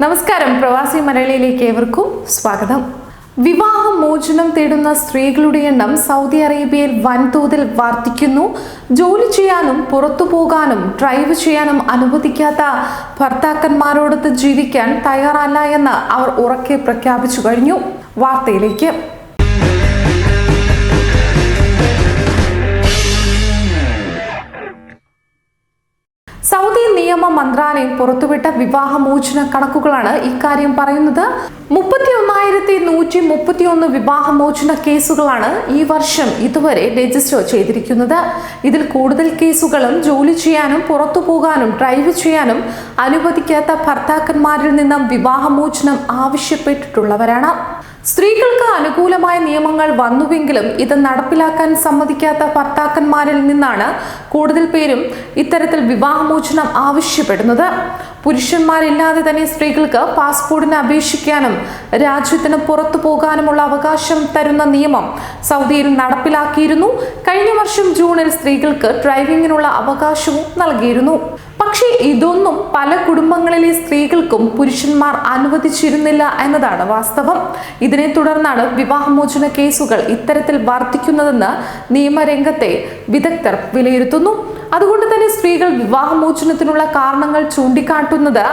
നമസ്കാരം. പ്രവാസി മലയാളിയിലേക്ക് ഏവർക്കും സ്വാഗതം. വിവാഹ മോചനം തേടുന്ന സ്ത്രീകളുടെ എണ്ണം സൗദി അറേബ്യയിൽ വൻതോതിൽ വർദ്ധിക്കുന്നു. ജോലി ചെയ്യാനും പുറത്തു പോകാനും ഡ്രൈവ് ചെയ്യാനും അനുവദിക്കാത്ത ഭർത്താക്കന്മാരോടൊത്ത് ജീവിക്കാൻ തയ്യാറല്ല എന്ന് അവർ ഉറക്കെ പ്രഖ്യാപിച്ചു കഴിഞ്ഞു. വാർത്തയിലേക്ക്. നിയമ മന്ത്രാലയം പുറത്തുവിട്ട വിവാഹമോചന കണക്കുകളാണ് ഇക്കാര്യം പറയുന്നത്. മുപ്പത്തി ഒന്നായിരത്തി നൂറ്റി മുപ്പത്തി ഒന്ന് വിവാഹമോചന കേസുകളാണ് ഈ വർഷം ഇതുവരെ രജിസ്റ്റർ ചെയ്തിരിക്കുന്നത്. ഇതിൽ കൂടുതൽ കേസുകളും ജോലി ചെയ്യാനും പുറത്തു പോകാനും ഡ്രൈവ് ചെയ്യാനും അനുവദിക്കാത്ത ഭർത്താക്കന്മാരിൽ നിന്നും വിവാഹമോചനം ആവശ്യപ്പെട്ടിട്ടുള്ളവരാണ്. സ്ത്രീകൾക്ക് അനുകൂലമായ നിയമങ്ങൾ വന്നുവെങ്കിലും ഇത് നടപ്പിലാക്കാൻ സമ്മതിക്കാത്ത ഭർത്താക്കന്മാരിൽ നിന്നാണ് കൂടുതൽ പേരും ഇത്തരത്തിൽ വിവാഹമോചനം ആവശ്യപ്പെടുന്നത്. പുരുഷന്മാരില്ലാതെ തന്നെ സ്ത്രീകൾക്ക് പാസ്പോർട്ടിന് അപേക്ഷിക്കാനും രാജ്യത്തിന് പുറത്തു പോകാനുമുള്ള അവകാശം തരുന്ന നിയമം സൗദിയിൽ നടപ്പിലാക്കിയിരുന്നു. കഴിഞ്ഞ വർഷം ജൂണിൽ സ്ത്രീകൾക്ക് ഡ്രൈവിംഗിനുള്ള അവകാശവും നൽകിയിരുന്നു. പക്ഷേ ഇതൊന്നും പല കുടുംബങ്ങളിലെ സ്ത്രീകൾക്കും പുരുഷന്മാർ അനുവദിച്ചിരുന്നില്ല എന്നതാണ് വാസ്തവം. ഇതിനെ തുടർന്നാണ് വിവാഹമോചന കേസുകൾ ഇത്തരത്തിൽ വർദ്ധിക്കുന്നതെന്ന് നിയമരംഗത്തെ വിദഗ്ധർ വിലയിരുത്തുന്നു. അതുകൊണ്ട് തന്നെ സ്ത്രീകൾ വിവാഹമോചനത്തിനുള്ള കാരണങ്ങൾ ചൂണ്ടിക്കാട്ടുന്നത്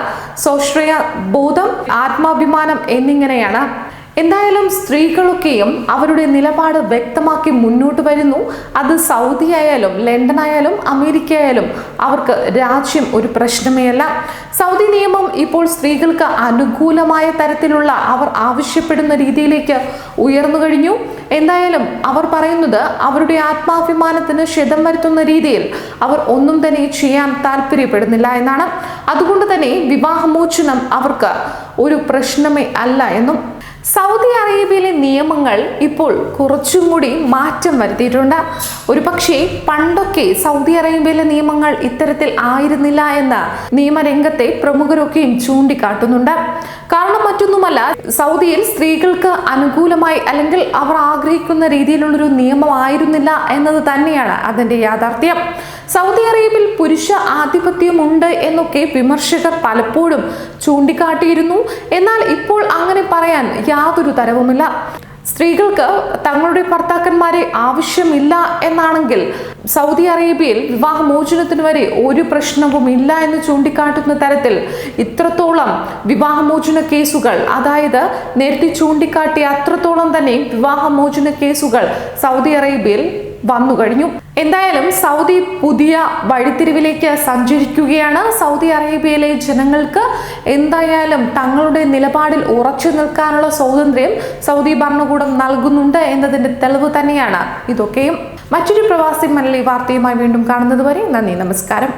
സ്വശ്രയ ബോധം ആത്മാഭിമാനം എന്നിങ്ങനെയാണ്. എന്തായാലും സ്ത്രീകളൊക്കെയും അവരുടെ നിലപാട് വ്യക്തമാക്കി മുന്നോട്ട് വരുന്നു. അത് സൗദി ആയാലും ലണ്ടൻ ആയാലും അമേരിക്ക ആയാലും അവർക്ക് രാജ്യം ഒരു പ്രശ്നമേ അല്ല സൗദി നിയമം ഇപ്പോൾ സ്ത്രീകൾക്ക് അനുകൂലമായ തരത്തിലുള്ള അവർ ആവശ്യപ്പെടുന്ന രീതിയിലേക്ക് ഉയർന്നു കഴിഞ്ഞു. എന്തായാലും അവർ പറയുന്നത് അവരുടെ ആത്മാഭിമാനത്തിന് ക്ഷതം വരുത്തുന്ന രീതിയിൽ അവർ ഒന്നും തന്നെ ചെയ്യാൻ താല്പര്യപ്പെടുന്നില്ല എന്നാണ്. അതുകൊണ്ട് തന്നെ വിവാഹമോചനം അവർക്ക് ഒരു പ്രശ്നമേ അല്ല എന്നും സൗദി അറേബ്യയിലെ നിയമങ്ങൾ ഇപ്പോൾ കുറച്ചും കൂടി മാറ്റം വരുത്തിയിട്ടുണ്ട്. ഒരു പക്ഷേ പണ്ടൊക്കെ സൗദി അറേബ്യയിലെ നിയമങ്ങൾ ഇത്തരത്തിൽ ആയിരുന്നില്ല എന്ന് നിയമരംഗത്തെ പ്രമുഖരൊക്കെയും ചൂണ്ടിക്കാട്ടുന്നുണ്ട്. കാരണം മറ്റൊന്നുമല്ല സൗദിയിൽ സ്ത്രീകൾക്ക് അനുകൂലമായി അല്ലെങ്കിൽ അവർ ആഗ്രഹിക്കുന്ന രീതിയിലുള്ളൊരു നിയമമായിരുന്നില്ല എന്നത് തന്നെയാണ് അതിന്റെ യാഥാർത്ഥ്യം. സൗദി അറേബ്യയിൽ പുരുഷ ആധിപത്യമുണ്ട് എന്നൊക്കെ വിമർശകർ പലപ്പോഴും ചൂണ്ടിക്കാട്ടിയിരുന്നു. എന്നാൽ ഇപ്പോൾ അങ്ങനെ പറയാൻ യാതൊരു തരവുമില്ല. സ്ത്രീകൾക്ക് തങ്ങളുടെ ഭർത്താക്കന്മാരെ ആവശ്യമില്ല എന്നാണെങ്കിൽ സൗദി അറേബ്യയിൽ വിവാഹമോചനത്തിന് വരെ ഒരു പ്രശ്നവും ഇല്ല എന്ന് ചൂണ്ടിക്കാട്ടുന്ന തരത്തിൽ ഇത്രത്തോളം വിവാഹമോചന കേസുകൾ അതായത് നേരത്തെ ചൂണ്ടിക്കാട്ടിയ അത്രത്തോളം തന്നെ വിവാഹമോചന കേസുകൾ സൗദി അറേബ്യയിൽ വന്നു കഴിഞ്ഞു. എന്തായാലും സൗദി പുതിയ വഴിത്തിരിവിലേക്ക് സഞ്ചരിക്കുകയാണ്. സൗദി അറേബ്യയിലെ ജനങ്ങൾക്ക് എന്തായാലും തങ്ങളുടെ നിലപാടിൽ ഉറച്ചു നിൽക്കാനുള്ള സ്വാതന്ത്ര്യം സൗദി ഭരണകൂടം നൽകുന്നുണ്ട് എന്നതിന്റെ തെളിവ് തന്നെയാണ് ഇതൊക്കെയും. മറ്റൊരു പ്രവാസി മലയാളി വാർത്തയുമായി വീണ്ടും കാണുന്നത് വരെ നന്ദി നമസ്കാരം.